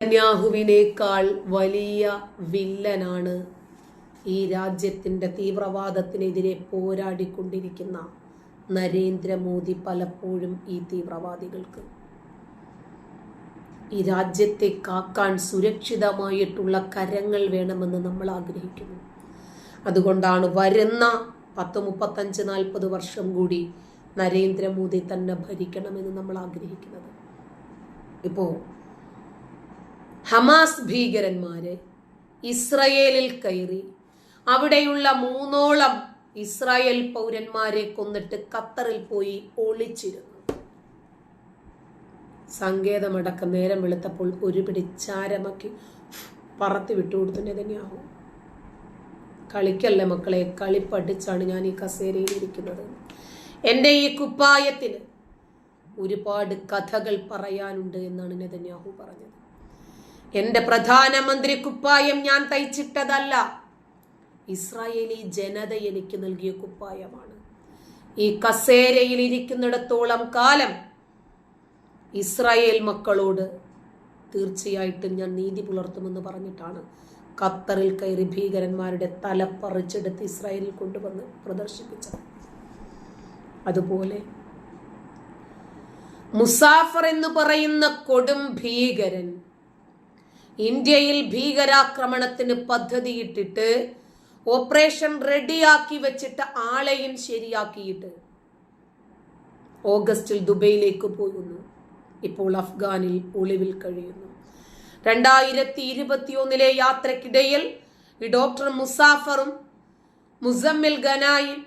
നെതന്യാഹുവിനേക്കാൾ വലിയ വില്ലനാണ് ഈ രാജ്യത്തിന്റെ തീവ്രവാദത്തിനെതിരെ പോരാടിക്കൊണ്ടിരിക്കുന്ന നരേന്ദ്രമോദി പലപ്പോഴും ഈ തീവ്രവാദികൾക്ക്. ഈ രാജ്യത്തെ കാക്കാൻ സുരക്ഷിതമായിട്ടുള്ള കരങ്ങൾ വേണമെന്ന് നമ്മൾ ആഗ്രഹിക്കുന്നു. അതുകൊണ്ടാണ് വരുന്ന പത്ത് മുപ്പത്തഞ്ച് നാൽപ്പത് വർഷം കൂടി നരേന്ദ്രമോദി തന്നെ ഭരിക്കണമെന്ന് നമ്മൾ ആഗ്രഹിക്കുന്നത്. ഇപ്പോൾ ഹമാസ് ഭീകരന്മാര് ഇസ്രയേലിൽ കയറി അവിടെയുള്ള മൂന്നോളം ഇസ്രായേൽ പൗരന്മാരെ കൊന്നിട്ട് ഖത്തറിൽ പോയി ഒളിച്ചിരുന്നു. സങ്കേതമടക്കം നേരം വെളുത്തപ്പോൾ ഒരു പിടി ചാരമാക്കി പറത്തി വിട്ടുകൊടുത്തു നെതന്യാഹു. കളിക്കല്ലേ മക്കളെ? കളി പഠിച്ചാണ് ഞാൻ ഈ കസേരയിൽ ഇരിക്കുന്നത്. എന്റെ ഈ കുപ്പായത്തിന് ഒരുപാട് കഥകൾ പറയാനുണ്ട് എന്നാണ് നെതന്യാഹു പറഞ്ഞത്. എന്റെ പ്രധാനമന്ത്രി കുപ്പായം ഞാൻ തയ്ച്ചിട്ടതല്ല. ഇസ്രായേലി ജനത എനിക്ക് നൽകിയ കുപ്പായമാണ്. ഈ കസേരയിൽ ഇരിക്കുന്നിടത്തോളം കാലം ഇസ്രായേൽ മക്കളോട് തീർച്ചയായിട്ടും ഞാൻ നീതി പുലർത്തുമെന്ന് പറഞ്ഞിട്ടാണ് ഖത്തറിൽ കയറി ഭീകരന്മാരുടെ തല പറിച്ചെടുത്ത് ഇസ്രായേലിൽ കൊണ്ടുവന്ന് പ്രദർശിപ്പിച്ചത്. അതുപോലെ മുസാഫർ എന്ന് പറയുന്ന കൊടും ഭീകരൻ ഇന്ത്യയിൽ ഭീകരാക്രമണത്തിന് പദ്ധതിയിട്ടിട്ട് ഓപ്പറേഷൻ റെഡിയാക്കി വെച്ചിട്ട് ആളെയും ശരിയാക്കിയിട്ട് ഓഗസ്റ്റിൽ ദുബൈയിലേക്ക് പോകുന്നു ഇപ്പോൾ അഫ്ഗാനിൽ ഒളിവിൽ കഴിയുന്നു. രണ്ടായിരത്തി ഇരുപത്തിയൊന്നിലെ യാത്രക്കിടയിൽ ഈ ഡോക്ടർ മുസാഫറും മുസമ്മിൽ ഗനായും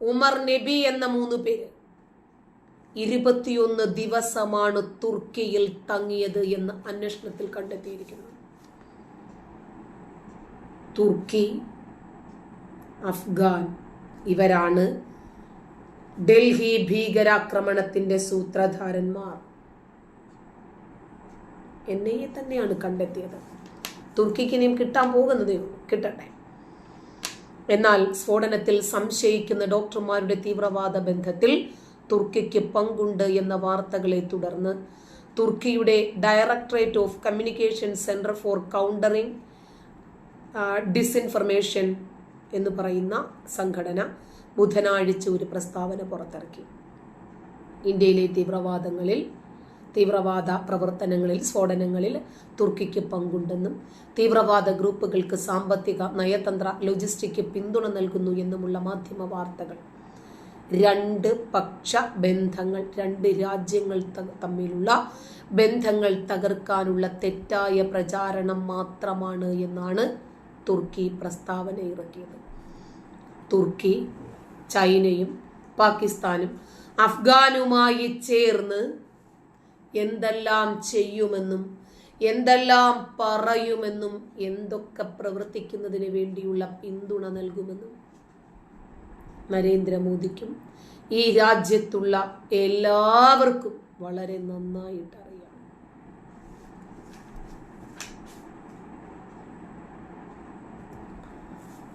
ഉമർ നബി എന്ന മൂന്ന് പേര് ഇരുപത്തിയൊന്ന് ദിവസമാണ് തുർക്കിയിൽ തങ്ങിയത് എന്ന് അന്വേഷണത്തിൽ കണ്ടെത്തിയിരിക്കുന്നു. തുർക്കി അഫ്ഗാൻ ഇവരാണ് ഡൽഹി ഭീകരാക്രമണത്തിന്റെ സൂത്രധാരന്മാർ. എൻ ഐ എ തന്നെയാണ് കണ്ടെത്തിയത്. തുർക്കിക്ക് ഇനിയും കിട്ടാൻ പോകുന്നത് കിട്ടട്ടെ. എന്നാൽ സ്ഫോടനത്തിൽ സംശയിക്കുന്ന ഡോക്ടർമാരുടെ തീവ്രവാദ ബന്ധത്തിൽ തുർക്കിക്ക് പങ്കുണ്ട് എന്ന വാർത്തകളെ തുടർന്ന് തുർക്കിയുടെ directorate of communication centre for countering disinformation എന്ന് പറയുന്ന സംഘടന ബുധനാഴ്ച ഒരു പ്രസ്താവന പുറത്തിറക്കി. ഇന്ത്യയിലെ തീവ്രവാദങ്ങളിൽ തീവ്രവാദ പ്രവർത്തനങ്ങളിൽ സ്ഫോടനങ്ങളിൽ തുർക്കിക്ക് പങ്കുണ്ടെന്നും തീവ്രവാദ ഗ്രൂപ്പുകൾക്ക് സാമ്പത്തിക നയതന്ത്ര ലോജിസ്റ്റിക് പിന്തുണ നൽകുന്നു എന്നുമുള്ള മാധ്യമ വാർത്തകൾ. രണ്ട് പക്ഷ ബന്ധങ്ങൾ രണ്ട് രാജ്യങ്ങൾ തമ്മിലുള്ള ബന്ധങ്ങൾ തകർക്കാനുള്ള തെറ്റായ പ്രചാരണം മാത്രമാണ് എന്നാണ് തുർക്കി പ്രസ്താവന ഇറക്കിയത്. തുർക്കി ചൈനയും പാകിസ്ഥാനും അഫ്ഗാനുമായി ചേർന്ന് എന്തെല്ലാം ചെയ്യുമെന്നും എന്തെല്ലാം പറയുമെന്നും എന്തൊക്കെ പ്രവർത്തിക്കുന്നതിന് വേണ്ടിയുള്ള പിന്തുണ നൽകുമെന്നും നരേന്ദ്രമോദിക്കും ഈ രാജ്യത്തുള്ള എല്ലാവർക്കും വളരെ നന്നായിട്ട് അറിയാം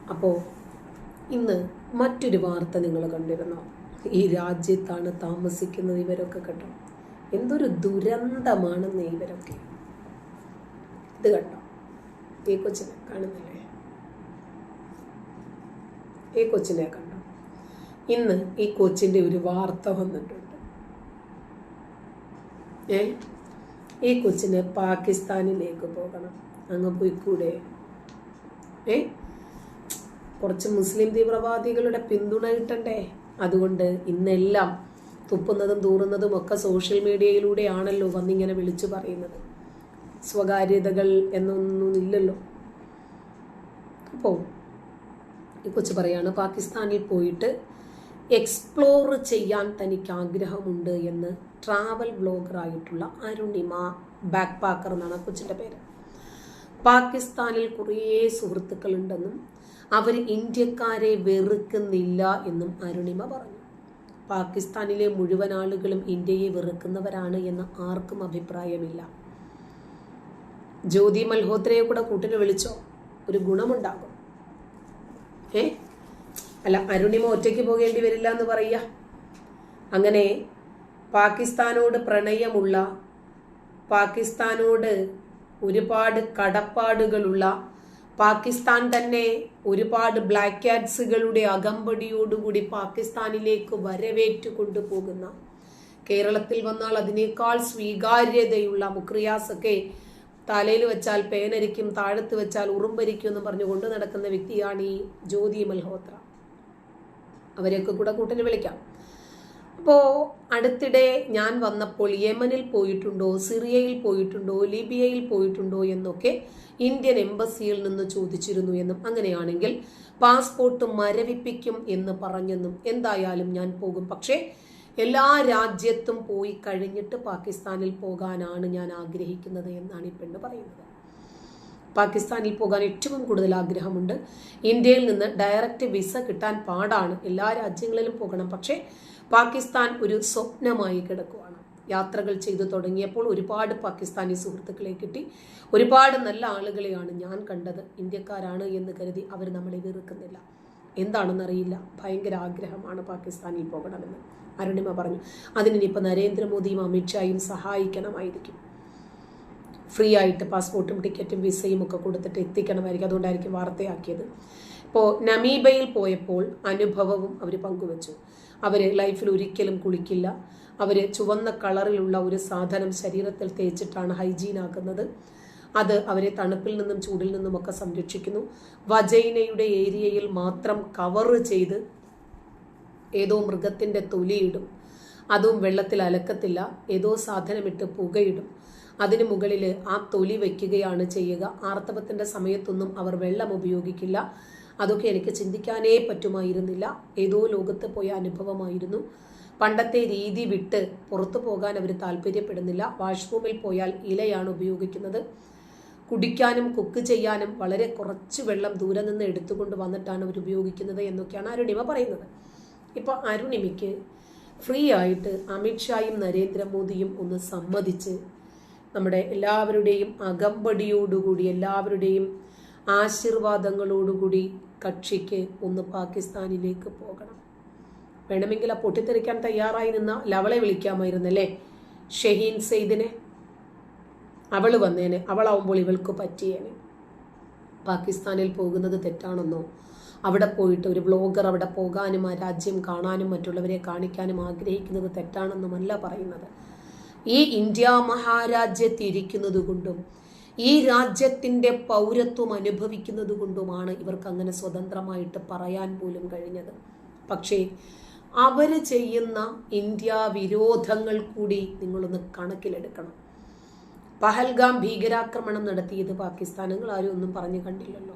അപ്പോൾ ഇന്ന് മറ്റൊരു വാർത്ത നിങ്ങൾ കണ്ടിരുന്നു? ഈ രാജ്യത്താണ് താമസിക്കുന്നത് ഇവരൊക്കെ കേട്ടോ. എന്തൊരു ദുരന്തമാണെന്ന് ഇവരൊക്കെ. ഇത് കണ്ടോ? ഈ കൊച്ചിനെ കാണുന്നില്ലേ? ഈ കൊച്ചിനെ കണ്ടോ? ഇന്ന് ഈ കൊച്ചിന്റെ ഒരു വാർത്ത വന്നിട്ടുണ്ട്. ഏ? ഈ കൊച്ചിന് പാകിസ്ഥാനിലേക്ക് പോകണം. അങ്ങ് കൂടെ ഏ? കുറച്ച് മുസ്ലിം തീവ്രവാദികളുടെ പിന്തുണ കിട്ടണ്ടേ? അതുകൊണ്ട് ഇന്നെല്ലാം തുപ്പുന്നതും തൂറുന്നതും ഒക്കെ സോഷ്യൽ മീഡിയയിലൂടെയാണല്ലോ വന്നിങ്ങനെ വിളിച്ചു പറയുന്നത്. സ്വകാര്യതകൾ എന്നൊന്നും ഇല്ലല്ലോ. അപ്പോൾ ഈ കൊച്ചു പറയാണ് പാകിസ്ഥാനിൽ പോയിട്ട് എക്സ്പ്ലോർ ചെയ്യാൻ തനിക്ക് ആഗ്രഹമുണ്ട് എന്ന് ട്രാവൽ ബ്ലോഗറായിട്ടുള്ള അരുണിമ ബാക്ക് പാക്കർ എന്നാണ് കൊച്ചിന്റെ പേര്. പാകിസ്ഥാനിൽ കുറേ സുഹൃത്തുക്കളുണ്ടെന്നും അവർ ഇന്ത്യക്കാരെ വെറുക്കുന്നില്ല എന്നും അരുണിമ പറഞ്ഞു. പാകിസ്ഥാനിലെ മുഴുവൻ ആളുകളും ഇന്ത്യയെ വെറുക്കുന്നവരാണ് എന്ന് ആർക്കും അഭിപ്രായമില്ല. ജ്യോതി മൽഹോത്രയെ കൂടെ കൂട്ടിന് വിളിച്ചോ? ഒരു ഗുണമുണ്ടാകും. ഏ? അല്ല അരുണിമ ഒറ്റയ്ക്ക് പോകേണ്ടി വരില്ല എന്ന് പറയുക. അങ്ങനെ പാകിസ്ഥാനോട് പ്രണയമുള്ള പാകിസ്ഥാനോട് ഒരുപാട് കടപ്പാടുകളുള്ള പാകിസ്ഥാൻ തന്നെ ഒരുപാട് ബ്ലാക്ക് ക്യാറ്റ്സുകളുടെ അകമ്പടിയോടുകൂടി പാകിസ്ഥാനിലേക്ക് വരവേറ്റ് കൊണ്ടുപോകുന്ന കേരളത്തിൽ വന്നാൽ അതിനേക്കാൾ സ്വീകാര്യതയുള്ള മുക്രിയാസൊക്കെ തലയിൽ വെച്ചാൽ പേനരിക്കും താഴത്ത് വെച്ചാൽ ഉറുമ്പരിക്കും എന്ന് പറഞ്ഞു കൊണ്ടു നടക്കുന്ന വ്യക്തിയാണ് ഈ ജ്യോതി മൽഹോത്ര. അവരെയൊക്കെ കൂടെ കൂട്ടിൽ വിളിക്കാം. അപ്പോൾ അടുത്തിടെ ഞാൻ വന്നപ്പോൾ യമനിൽ പോയിട്ടുണ്ടോ സിറിയയിൽ പോയിട്ടുണ്ടോ ലിബിയയിൽ പോയിട്ടുണ്ടോ എന്നൊക്കെ ഇന്ത്യൻ എംബസിയിൽ നിന്ന് ചോദിച്ചിരുന്നു എന്നും അങ്ങനെയാണെങ്കിൽ പാസ്പോർട്ട് മരവിപ്പിക്കും എന്ന് പറഞ്ഞെന്നും എന്തായാലും ഞാൻ പോകും. പക്ഷേ എല്ലാ രാജ്യത്തും പോയി കഴിഞ്ഞിട്ട് പാകിസ്ഥാനിൽ പോകാനാണ് ഞാൻ ആഗ്രഹിക്കുന്നത് എന്നാണ് ഈ പെണ്ണ് പറയുന്നത്. പാകിസ്ഥാനിൽ പോകാൻ ഏറ്റവും കൂടുതൽ ആഗ്രഹമുണ്ട്. ഇന്ത്യയിൽ നിന്ന് ഡയറക്റ്റ് വിസ കിട്ടാൻ പാടാണ്. എല്ലാ രാജ്യങ്ങളിലും പോകണം. പക്ഷേ പാകിസ്ഥാൻ ഒരു സ്വപ്നമായി കിടക്കുകയാണ് യാത്രകൾ ചെയ്തു തുടങ്ങിയപ്പോൾ ഒരുപാട് പാകിസ്ഥാനി സുഹൃത്തുക്കളെ കിട്ടി. ഒരുപാട് നല്ല ആളുകളെയാണ് ഞാൻ കണ്ടത്. ഇന്ത്യക്കാരാണ് എന്ന് കരുതി അവർ നമ്മളെ വെറുക്കുന്നില്ല. എന്താണെന്നറിയില്ല. ഭയങ്കര ആഗ്രഹമാണ് പാകിസ്ഥാനിൽ പോകണമെന്ന്. അരുണിമ പറഞ്ഞു. അതിനിപ്പോൾ നരേന്ദ്രമോദിയും അമിത്ഷായും സഹായിക്കണമായിരിക്കും. ഫ്രീ ആയിട്ട് പാസ്പോർട്ടും ടിക്കറ്റും വിസയും ഒക്കെ കൊടുത്തിട്ട് എത്തിക്കണമായിരിക്കും. അതുകൊണ്ടായിരിക്കും വാർത്തയാക്കിയത്. ഇപ്പോൾ നമീബയിൽ പോയപ്പോൾ അനുഭവവും അവർ പങ്കുവച്ചു. അവർ ലൈഫിൽ ഒരിക്കലും കുളിക്കില്ല. അവർ ചുവന്ന കളറിലുള്ള ഒരു സാധനം ശരീരത്തിൽ തേച്ചിട്ടാണ് ഹൈജീൻ ആക്കുന്നത്. അത് അവരെ തണുപ്പിൽ നിന്നും ചൂടിൽ നിന്നും ഒക്കെ സംരക്ഷിക്കുന്നു. വജൈനയുടെ ഏരിയയിൽ മാത്രം കവർ ചെയ്ത് ഏതോ മൃഗത്തിന്റെ തൊലിയിടും. അതും വെള്ളത്തിൽ അലക്കത്തില്ല. ഏതോ സാധനമിട്ട് പുകയിടും. അതിന് മുകളിൽ ആ തൊലി വയ്ക്കുകയാണ് ചെയ്യുക. ആർത്തവത്തിന്റെ സമയത്തൊന്നും അവർ വെള്ളം ഉപയോഗിക്കില്ല. അതൊക്കെ എനിക്ക് ചിന്തിക്കാനേ പറ്റുമായിരുന്നില്ല. ഏതോ ലോകത്ത് പോയ അനുഭവമായിരുന്നു. പണ്ടത്തെ രീതി വിട്ട് പുറത്തു പോകാൻ അവർ താല്പര്യപ്പെടുന്നില്ല. വാഷ്റൂമിൽ പോയാൽ ഇലയാണ് ഉപയോഗിക്കുന്നത്. കുടിക്കാനും കുക്ക് ചെയ്യാനും വളരെ കുറച്ച് വെള്ളം ദൂരെ നിന്ന് എടുത്തുകൊണ്ട് വന്നിട്ടാണ് അവർ ഉപയോഗിക്കുന്നത് എന്നൊക്കെയാണ് അരുണിമ പറയുന്നത്. ഇപ്പോൾ അരുണിമയ്ക്ക് ഫ്രീ ആയിട്ട് അമിത്ഷായും നരേന്ദ്രമോദിയും ഒന്ന് സമ്മതിച്ച് നമ്മുടെ എല്ലാവരുടെയും അകമ്പടിയോടുകൂടി എല്ലാവരുടെയും ആശീർവാദങ്ങളോടുകൂടി കക്ഷിക്ക് ഒന്ന് പാകിസ്ഥാനിലേക്ക് പോകണം. വേണമെങ്കിൽ ആ പൊട്ടിത്തെറിക്കാൻ തയ്യാറായി നിന്ന ലവളെ വിളിക്കാമായിരുന്നല്ലേ ഷഹീൻ സെയ്ദിനെ. അവൾ വന്നേനെ. അവളാവുമ്പോൾ ഇവൾക്ക് പറ്റിയേനെ. പാകിസ്ഥാനിൽ പോകുന്നത് തെറ്റാണെന്നോ? അവിടെ പോയിട്ട് ഒരു ബ്ലോഗർ അവിടെ പോകാനും ആ രാജ്യം കാണാനും മറ്റുള്ളവരെ കാണിക്കാനും ആഗ്രഹിക്കുന്നത് തെറ്റാണെന്നുമല്ല പറയുന്നത്. ഈ ഇന്ത്യ മഹാരാജ്യത്തിരിക്കുന്നത് കൊണ്ടും ഈ രാജ്യത്തിന്റെ പൗരത്വം അനുഭവിക്കുന്നത് കൊണ്ടുമാണ് ഇവർക്ക് അങ്ങനെ സ്വതന്ത്രമായിട്ട് പറയാൻ പോലും കഴിഞ്ഞത്. പക്ഷേ അവർ ചെയ്യുന്ന ഇന്ത്യ വിരോധങ്ങൾ കൂടി നിങ്ങളൊന്ന് കണക്കിലെടുക്കണം. പഹൽഗാം ഭീകരാക്രമണം നടത്തിയത് പാകിസ്ഥാനുകൾ ആരും ഒന്നും പറഞ്ഞു കണ്ടില്ലല്ലോ.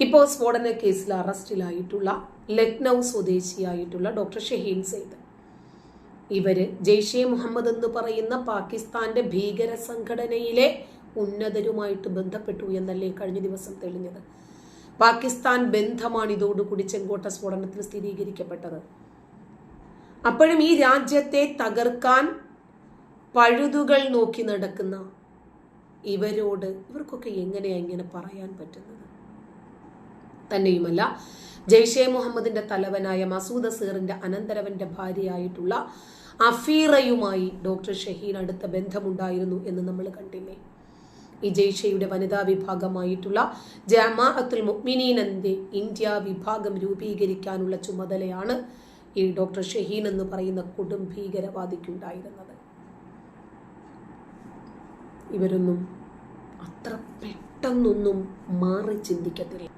ഇപ്പോൾ സ്ഫോടന കേസിൽ അറസ്റ്റിലായിട്ടുള്ള ലക്നൗ സ്വദേശിയായിട്ടുള്ള ഡോക്ടർ ഷഹീൻ സെയ്ദ്. ഇവർ ജെയ്ഷെ മുഹമ്മദ് എന്ന് പറയുന്ന പാകിസ്ഥാന്റെ ഭീകര സംഘടനയിലെ ഉന്നതരുമായിട്ട് ബന്ധപ്പെട്ടു എന്നല്ലേ കഴിഞ്ഞ ദിവസം തെളിഞ്ഞത്. പാകിസ്ഥാൻ ബന്ധമാണ് ഇതോടുകൂടി ചെങ്കോട്ട സ്ഫോടനത്തിൽ സ്ഥിരീകരിക്കപ്പെട്ടത്. അപ്പോഴും ഈ രാജ്യത്തെ തകർക്കാൻ പഴുതുകൾ നോക്കി നടക്കുന്ന ഇവരോട് ഇവർക്കൊക്കെ എങ്ങനെയാ ഇങ്ങനെ പറയാൻ പറ്റുന്നത്? തന്നെയുമല്ല ജെയ്ഷെ മുഹമ്മദിന്റെ തലവനായ മസൂദ് അസീറിന്റെ അനന്തരവന്റെ ഭാര്യയായിട്ടുള്ള അഫീറയുമായി ഡോക്ടർ ഷഹീൻ അടുത്ത ബന്ധമുണ്ടായിരുന്നു എന്ന് നമ്മൾ കണ്ടില്ലേ. ഈ വനിതാ വിഭാഗമായിട്ടുള്ള ജമാഅത്തുൽ മുഅ്മിനീനന്റെ ഇന്ത്യ വിഭാഗം രൂപീകരിക്കാനുള്ള ചുമതലയാണ് ഈ ഡോക്ടർ ഷഹീൻ എന്ന് പറയുന്ന കൊടും ഭീകരവാദിക്കുണ്ടായിരുന്നത്. ഇവരൊന്നും അത്ര പെട്ടെന്നൊന്നും മാറി ചിന്തിക്കത്തില്ല.